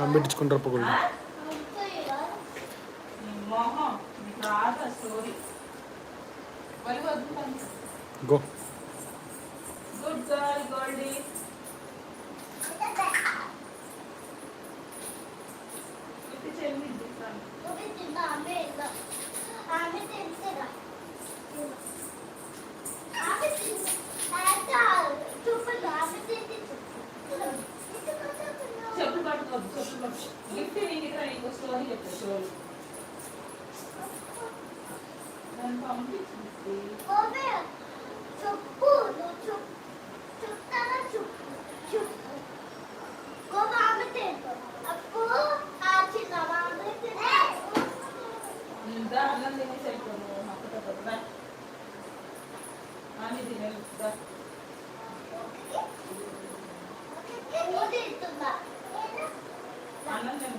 అంబిడ్చుకుంటారు పొగళ్ళు go good girl Goldie ఇది చెల్లి ఇది తిన్నా అమ్మే ఇలా Abi çok cool, çok çok daha çok çok. Babamı teyze. Aku acil babamı teyze. Nda halan dene şey konu. Hakikaten babam. Ani dene lütfen. Okey. Okey. Okey. Okey. Okey. ఆనందం